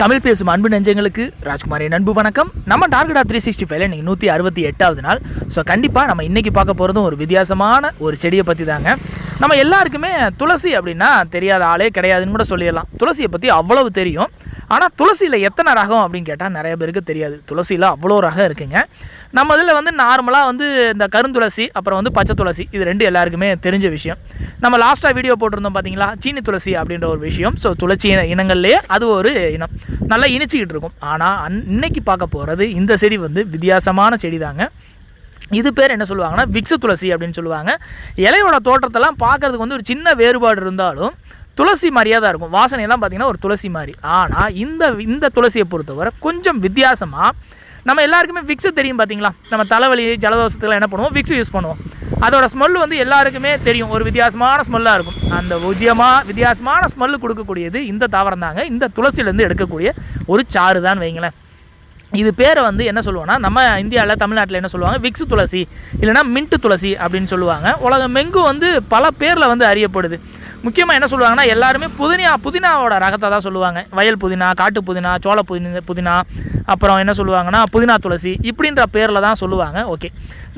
தமிழ் பேசும் அன்பு நெஞ்சங்களுக்கு ராஜ்குமாரின் அன்பு வணக்கம். நம்ம டார்கெட்டா த்ரீ சிக்ஸ்டி ஃபைவ்ல இன்றைக்கி நூற்றி அறுபத்தி எட்டாவது நாள். ஸோ கண்டிப்பாக நம்ம இன்றைக்கி பார்க்க போகிறதும் ஒரு வித்தியாசமான ஒரு செடியை பற்றி தாங்க நம்ம எல்லாருக்குமே துளசி அப்படின்னா தெரியாத ஆளே கிடையாதுன்னு கூட சொல்லிடலாம். துளசியை பற்றி அவ்வளவு தெரியும். ஆனால் துளசியில் எத்தனை ரகம் அப்படின்னு கேட்டால் நிறைய பேருக்கு தெரியாது. துளசியில் அவ்வளோ ரகம் இருக்குங்க. நம்ம இதில் வந்து நார்மலாக வந்து இந்த கருந்துளசி அப்புறம் வந்து பச்சை துளசி இது ரெண்டு எல்லாருக்குமே தெரிஞ்ச விஷயம். நம்ம லாஸ்ட்டாக வீடியோ போட்டிருந்தோம் பார்த்தீங்களா சீனி துளசி அப்படின்ற ஒரு விஷயம். ஸோ துளசி இன இனங்கள்லேயே அது ஒரு இனம். நல்லா இனிச்சிக்கிட்டு இருக்கும். ஆனால் அன் இன்னைக்கு பார்க்க போகிறது இந்த செடி வந்து வித்தியாசமான செடி தாங்க இது பேர் என்ன சொல்லுவாங்கன்னா விக்ஸு துளசி அப்படின்னு சொல்லுவாங்க. இலையோட தோற்றத்தெல்லாம் பார்க்கறதுக்கு வந்து ஒரு சின்ன வேறுபாடு இருந்தாலும் துளசி மாதிரியாக தான் இருக்கும். வாசனையெல்லாம் பார்த்தீங்கன்னா ஒரு துளசி மாதிரி. ஆனால் இந்த இந்த துளசியை பொறுத்தவரை கொஞ்சம் வித்தியாசமாக நம்ம எல்லாருக்குமே விக்ஸு தெரியும் பார்த்தீங்களா? நம்ம தலைவலி ஜலதோஷத்துக்குலாம் என்ன பண்ணுவோம்? விக்ஸு யூஸ் பண்ணுவோம். அதோட ஸ்மெல் வந்து எல்லாருக்குமே தெரியும். ஒரு வித்தியாசமான ஸ்மெல்லாக இருக்கும். அந்த வித்தியமாக வித்தியாசமான ஸ்மெல்லு கொடுக்கக்கூடியது இந்த தாவரம் தாங்க. இந்த துளசியிலேருந்து எடுக்கக்கூடிய ஒரு சாறு தான் வைங்களேன் இது பேரை வந்து என்ன சொல்லுவோம்னா நம்ம இந்தியாவில் தமிழ்நாட்டில் என்ன சொல்லுவாங்க? விக்ஸு துளசி. இல்லைனா மின்ட்டு துளசி அப்படின்னு சொல்லுவாங்க. உலகம் மெங்கும் வந்து பல பேரில் வந்து அறியப்படுது. முக்கியமாக என்ன சொல்லுவாங்கன்னா எல்லாருமே புதினா புதினாவோட ரகத்தை தான் சொல்லுவாங்க. வயல் புதினா காட்டு புதினா சோள புதினா புதினா அப்புறம் என்ன சொல்லுவாங்கன்னா புதினா துளசி இப்படின்ற பேரில் தான் சொல்லுவாங்க. ஓகே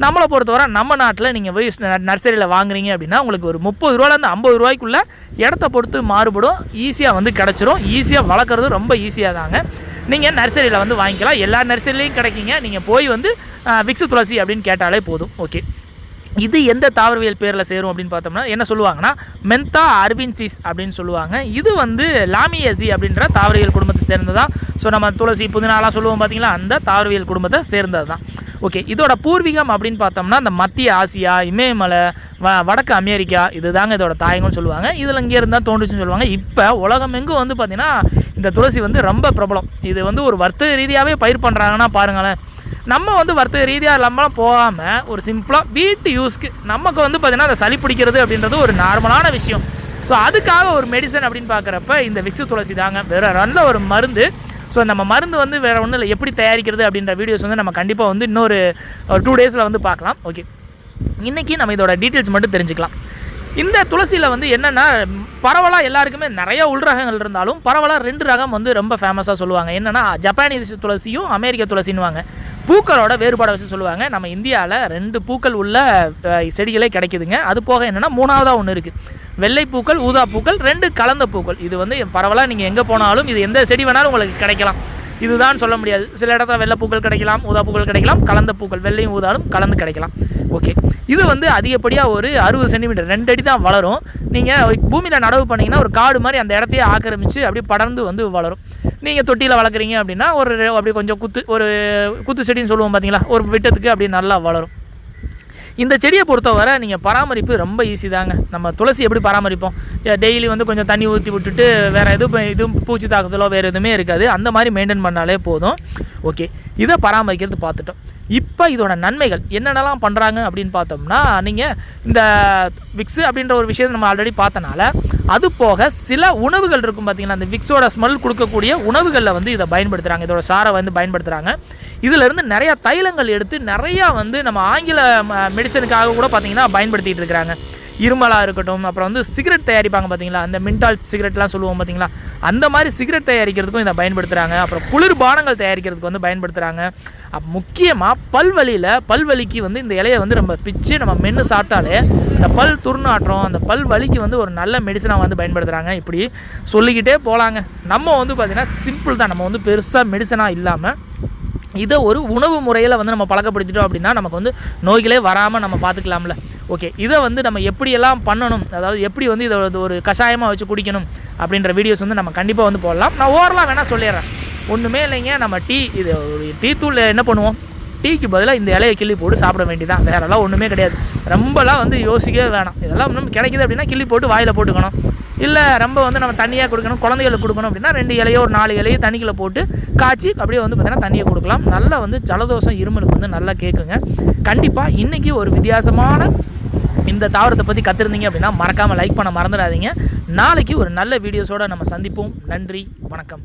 நம்மளை பொறுத்தவரை நம்ம நாட்டில் நீங்கள் போய் நர்சரியில் வாங்குறீங்க அப்படின்னா உங்களுக்கு ஒரு முப்பது ரூபாலேருந்து ஐம்பது ரூபாய்க்குள்ளே இடத்த பொறுத்து மாறுபடும். ஈஸியாக வந்து கிடச்சிரும். ஈஸியாக வளர்க்குறது ரொம்ப ஈஸியாக தாங்க. நீங்கள் நர்சரியில் வந்து வாங்கிக்கலாம். எல்லா நர்சரிலையும் கிடைக்குங்க. நீங்கள் போய் வந்து விக்ஸு துளசி அப்படின்னு கேட்டாலே போதும். ஓகே இது எந்த தாவரவியல் பேரில் சேரும் அப்படின்னு பார்த்தோம்னா என்ன சொல்லுவாங்கன்னா மென்தா அர்வின்சிஸ் அப்படின்னு சொல்லுவாங்க. இது வந்து லாமியசி அப்படின்ற தாவரவியல் குடும்பத்தை சேர்ந்தது? தான் ஸோ நம்ம துளசி புதினாலாம் சொல்லுவோம் பார்த்தீங்களா அந்த தாவரவியல் குடும்பத்தை சேர்ந்தது தான் ஓகே இதோட பூர்வீகம் அப்படின்னு பார்த்தோம்னா இந்த மத்திய ஆசியா இமயமலை வ வடக்கு அமெரிக்கா இது தாங்க இதோட தாயங்கள்னு சொல்லுவாங்க. இதில் இங்கே இருந்தால் தோன்றுச்சுன்னு சொல்லுவாங்க. இப்போ உலகம் எங்கும் வந்து பார்த்திங்கன்னா இந்த துளசி வந்து ரொம்ப பிரபலம். இது வந்து ஒரு வர்த்தக ரீதியாகவே பயிர் பண்ணுறாங்கன்னா பாருங்களேன். நம்ம வந்து வர்த்தக ரீதியாக இல்லாமல் போகாமல் ஒரு சிம்பிளாக வீட்டு யூஸ்க்கு நமக்கு வந்து பார்த்திங்கன்னா அந்த சளி பிடிக்கிறது அப்படின்றது ஒரு நார்மலான விஷயம். ஸோ அதுக்காக ஒரு மெடிசன் அப்படின்னு பார்க்குறப்ப இந்த விக்ஸு துளசி தாங்க. வேறு நல்ல ஒரு மருந்து. ஸோ நம்ம மருந்து வந்து வேறு ஒன்றும் இல்லை. எப்படி தயாரிக்கிறது அப்படின்ற வீடியோஸ் வந்து நம்ம கண்டிப்பாக வந்து இன்னொரு டூ டேஸில் வந்து பார்க்கலாம் ஓகே இன்றைக்கி நம்ம இதோட டீட்டெயில்ஸ் மட்டும் தெரிஞ்சுக்கலாம். இந்த துளசியில் வந்து என்னென்னா பரவலாக எல்லாருக்குமே நிறைய உள்ரகங்கள் இருந்தாலும் பரவலாக ரெண்டு ரகம் வந்து ரொம்ப ஃபேமஸாக சொல்லுவாங்க. என்னென்னா ஜப்பானீஸ் துளசியும் அமெரிக்க துளசின்னுவாங்க. பூக்களோட வேறுபாடை வச்சு சொல்லுவாங்க. நம்ம இந்தியாவில் ரெண்டு பூக்கள் உள்ள செடிகளே கிடைக்குதுங்க. அது போக என்னென்னா மூணாவதாக ஒன்று இருக்குது வெள்ளை பூக்கள் ஊதா பூக்கள் ரெண்டு கலந்த பூக்கள். இது வந்து பரவலாக நீங்கள் எங்கே போனாலும் இது எந்த செடி வேணாலும் உங்களுக்கு கிடைக்கலாம். இதுதான் சொல்ல முடியாது. சில இடத்துல வெள்ளை பூக்கள் கிடைக்கலாம் ஊதா பூக்கள் கிடைக்கலாம் கலந்த பூக்கள் வெள்ளையும் ஊதாலும் கலந்து கிடைக்கலாம். ஓகே இது வந்து அதிகப்படியாக ஒரு அறுபது சென்டிமீட்டர் ரெண்டு அடி தான் வளரும். நீங்கள் பூமியில் நடவு பண்ணிங்கன்னா ஒரு காடு மாதிரி அந்த இடத்தையே ஆக்கிரமித்து அப்படியே படர்ந்து வந்து வளரும். நீங்கள் தொட்டியில் வளர்க்குறீங்க அப்படின்னா ஒரு அப்படி கொஞ்சம் குத்து ஒரு குத்து செடின்னு சொல்லுவோம் பார்த்தீங்களா ஒரு விட்டத்துக்கு அப்படி நல்லா வளரும். இந்த செடியை பொறுத்தவரை நீங்கள் பராமரிப்பு ரொம்ப ஈஸி தாங்க. நம்ம துளசி எப்படி பராமரிப்போம்? டெய்லி வந்து கொஞ்சம் தண்ணி ஊற்றி விட்டுட்டு வேறு எதுவும் இதுவும் பூச்சி தாக்குதலோ வேறு எதுவுமே இருக்காது. அந்த மாதிரி மெயின்டைன் பண்ணாலே போதும். ஓகே இதை பராமரிக்கிறது பார்த்துட்டோம். இப்போ இதோட நன்மைகள் என்னென்னலாம் பண்ணுறாங்க அப்படின்னு பார்த்தோம்னா நீங்கள் இந்த விக்ஸு அப்படின்ற ஒரு விஷயத்தை நம்ம ஆல்ரெடி பார்த்தனால அது போக சில உணவுகள் இருக்கும் பார்த்தீங்கன்னா அந்த விக்ஸோட ஸ்மெல் கொடுக்கக்கூடிய உணவுகளில் வந்து இதை பயன்படுத்துகிறாங்க இதோட சாரை வந்து பயன்படுத்துகிறாங்க இதிலிருந்து நிறையா தைலங்கள் எடுத்து நிறையா வந்து நம்ம ஆங்கில மெடிசனுக்காக கூட பார்த்திங்கன்னா பயன்படுத்திகிட்டு இருக்கிறாங்க. இருமலாக இருக்கட்டும் அப்புறம் வந்து சிகரெட் தயாரிப்பாங்க பார்த்தீங்களா? அந்த மின்டால் சிகரெட்லாம் சொல்லுவோம் பார்த்தீங்களா? அந்த மாதிரி சிகரெட் தயாரிக்கிறதுக்கும் இதை பயன்படுத்துகிறாங்க அப்புறம் குளிர்பானங்கள் தயாரிக்கிறதுக்கு வந்து பயன்படுத்துகிறாங்க அப்போ முக்கியமாக பல்வலியில் பல்வலிக்கு வந்து இந்த இலையை வந்து நம்ம பிச்சு நம்ம மென்று சாப்பிட்டாலே இந்த பல் துர்நாற்றம் அந்த பல் வலிக்கு வந்து ஒரு நல்ல மெடிசனாக வந்து பயன்படுத்துகிறாங்க இப்படி சொல்லிக்கிட்டே போகலாங்க நம்ம வந்து பார்த்திங்கன்னா சிம்பிள் தான். நம்ம வந்து பெருசாக மெடிசனாக இல்லாமல் இதை ஒரு உணவு முறையில் வந்து நம்ம பழக்கப்படுத்திட்டோம் அப்படின்னா நமக்கு வந்து நோய்களே வராமல் நம்ம பார்த்துக்கலாம்ல ஓகே இதை வந்து நம்ம எப்படியெல்லாம் பண்ணணும்? அதாவது எப்படி வந்து இதை ஒரு கஷாயமாக வச்சு குடிக்கணும்? அப்படின்ற வீடியோஸ் வந்து நம்ம கண்டிப்பாக வந்து போடலாம். நான் ஓரலாம் வேணால் சொல்லிடுறேன். ஒன்றுமே இல்லைங்க. நம்ம டீ இது ஒரு டீ தூள் என்ன பண்ணுவோம்? டீக்கு பதிலாக இந்த இலையை கிள்ளி போட்டு சாப்பிட வேண்டியதான் வேறெல்லாம் ஒன்றுமே கிடையாது. ரொம்பலாம் வந்து யோசிக்கவே வேணாம். இதெல்லாம் நம்ம கிடைக்கிது அப்படின்னா கிள்ளி போட்டு வாயில் போட்டுக்கணும். இல்லை ரொம்ப வந்து நம்ம தண்ணியாக கொடுக்கணும் குழந்தைகளுக்கு கொடுக்கணும் அப்படின்னா ரெண்டு இலையோ ஒரு நாலு இலையோ தண்ணிக்குள்ளே போட்டு காய்ச்சி அப்படியே வந்து பார்த்திங்கன்னா தண்ணியை கொடுக்கலாம். நல்லா வந்து ஜலதோஷம் இருமலுக்கு வந்து நல்லா கேட்குங்க கண்டிப்பாக இன்றைக்கி ஒரு வித்தியாசமான இந்த தாவரத்தை பற்றி கற்றுருந்தீங்க அப்படின்னா மறக்காமல் லைக் பண்ண மறந்துடாதீங்க. நாளைக்கு ஒரு நல்ல வீடியோஸோடு நம்ம சந்திப்போம். நன்றி வணக்கம்.